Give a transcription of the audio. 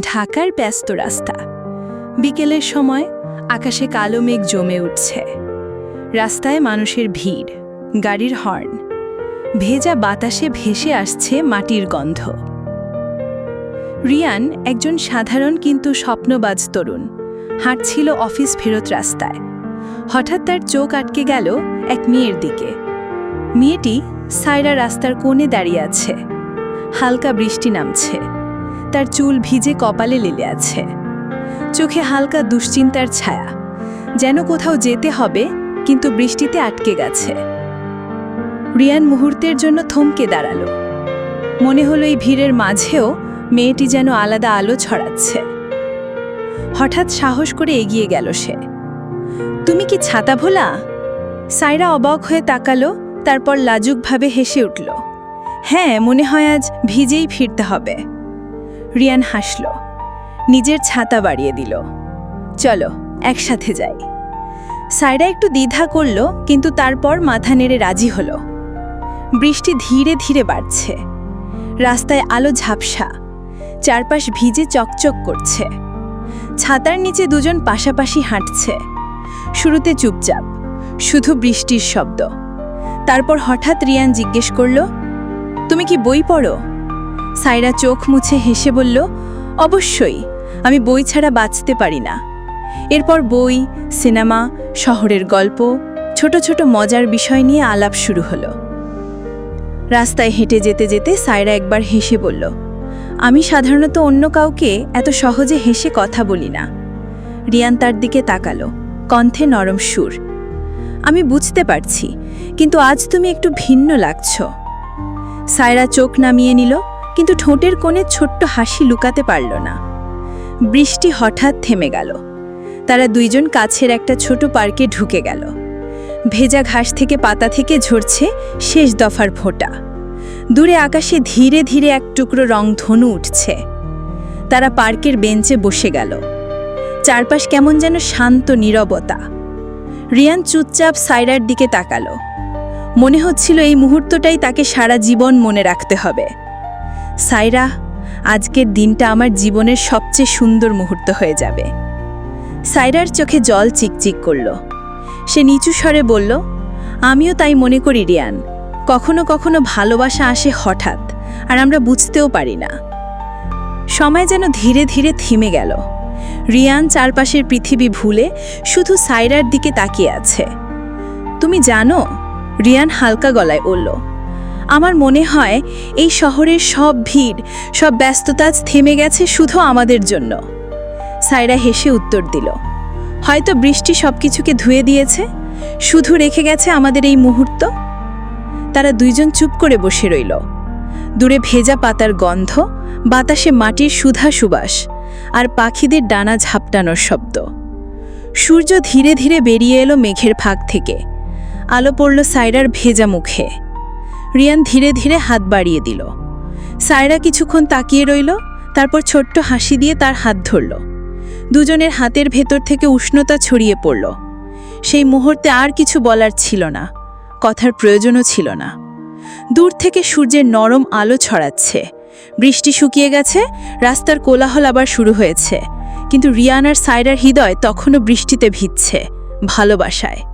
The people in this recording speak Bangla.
ঢাকার ব্যস্ত রাস্তা। বিকেলের সময় আকাশে কালো মেঘ জমে উঠছে। রাস্তায় মানুষের ভিড়, গাড়ির হর্ন, ভেজা বাতাসে ভেসে আসছে মাটির গন্ধ। রিয়ান একজন সাধারণ কিন্তু স্বপ্নবাজ তরুণ, হাঁটছিল অফিস ফেরত রাস্তায়। হঠাৎ তার চোখ আটকে গেল এক মেয়ের দিকে। মেয়েটি সায়রা রাস্তার কোণে দাঁড়িয়ে আছে। হালকা বৃষ্টি নামছে। তার চুল ভিজে কপালে লেলে আছে। চোখে হালকা দুশ্চিন্তার ছায়া। যেন কোথাও যেতে হবে, কিন্তু বৃষ্টিতে আটকে গেছে। রিয়ান মুহূর্তের জন্য থমকে দাঁড়াল। মনে হলো এই ভিড়ের মাঝেও মেয়েটি যেন আলাদা আলো ছড়াচ্ছে। হঠাৎ সাহস করে এগিয়ে গেল সে। তুমি কি ছাতা ভোলা? সাইরা অবাক হয়ে তাকালো, তারপর লাজুকভাবে হেসে উঠল। হ্যাঁ মনে হয় আজ ভিজেই ফিরতে হবে। রিয়ান হাসল। নিজের ছাতা বাড়িয়ে দিল। চলো, একসাথে যাই। সাইরা একটু দ্বিধা করল, কিন্তু তারপর মাথা নেড়ে রাজি হলো। বৃষ্টি ধীরে ধীরে বাড়ছে। রাস্তায় আলো ঝাপসা। চারপাশ ভিজে চকচক করছে। ছাতার নিচে দুজন পাশাপাশি হাঁটছে। শুরুতে চুপচাপ, শুধু বৃষ্টির শব্দ। তারপর হঠাৎ রিয়ান জিজ্ঞেস করল, তুমি কি বই পড়ো? সাইরা চোখ মুছে হেসে বলল, অবশ্যই, আমি বই ছাড়া বাঁচতে পারি না। এরপর বই, সিনেমা, শহরের গল্প, ছোট ছোট মজার বিষয় নিয়ে আলাপ শুরু হলো। রাস্তায় হেঁটে যেতে যেতে সায়রা একবার হেসে বলল, আমি সাধারণত অন্য কাউকে এত সহজে হেসে কথা বলি না। রিয়ান তার দিকে তাকালো, কণ্ঠে নরম সুর, আমি বুঝতে পারছি, কিন্তু আজ তুমি একটু ভিন্ন লাগছ। সায়রা চোখ নামিয়ে নিল কিন্তু ঠোঁটের কোণে ছোট্ট হাসি লুকাতে পারল না। বৃষ্টি হঠাৎ থেমে গেল। তারা দুইজন কাছের একটা ছোট পার্কে ঢুকে গেল। ভেজা ঘাস থেকে পাতা থেকে ঝরছে শেষ দফার ফোঁটা। দূরে আকাশে ধীরে ধীরে এক টুকরো রং ধনু উঠছে। তারা পার্কের বেঞ্চে বসে গেল। চারপাশ কেমন যেন শান্ত নীরবতা। রিয়ান চুপচাপ সাইরার দিকে তাকালো। মনে হচ্ছিল এই মুহূর্তটাই তাকে সারা জীবন মনে রাখতে হবে। সাইরা, আজকের দিনটা আমার জীবনের সবচেয়ে সুন্দর মুহূর্ত হয়ে যাবে। সাইরার চোখে জল চিকচিক করল। সে নিচু স্বরে বলল, আমিও তাই মনে করি রিয়ান। কখনো কখনো ভালোবাসা আসে হঠাৎ, আর আমরা বুঝতেও পারি না। সময় যেন ধীরে ধীরে থেমে গেল। রিয়ান চারপাশের পৃথিবী ভুলে শুধু সাইরার দিকে তাকিয়ে আছে। তুমি জানো? রিয়ান হালকা গলায় বলল আমার মনে হয় এই শহরের সব ভিড়, সব ব্যস্ততা থেমে গেছে শুধু আমাদের জন্য। সাইরা হেসে উত্তর দিল, হয়তো বৃষ্টি সব কিছুকে ধুয়ে দিয়েছে? শুধু রেখে গেছে আমাদের এই মুহূর্ত? তারা দুইজন চুপ করে বসে রইল। দূরে ভেজা পাতার গন্ধ, বাতাসে মাটির সুধা সুবাস, আর পাখিদের ডানা ঝাপটানোর শব্দ। সূর্য ধীরে ধীরে বেরিয়ে এলো মেঘের ফাঁক থেকে। আলো পড়ল সাইরার ভেজা মুখে। রিয়ান ধীরে ধীরে হাত বাড়িয়ে দিল। সায়রা কিছুক্ষণ তাকিয়ে রইল, তারপর ছোট্ট হাসি দিয়ে তার হাত ধরল। দুজনের হাতের ভেতর থেকে উষ্ণতা ছড়িয়ে পড়ল। সেই মুহূর্তে আর কিছু বলার ছিল না, কথার প্রয়োজনও ছিল না। দূর থেকে সূর্যের নরম আলো ছড়াচ্ছে। বৃষ্টি শুকিয়ে গেছে, রাস্তার কোলাহল আবার শুরু হয়েছে। কিন্তু রিয়ান আর সায়রার হৃদয় তখনও বৃষ্টিতে ভিজছে, ভালোবাসায়।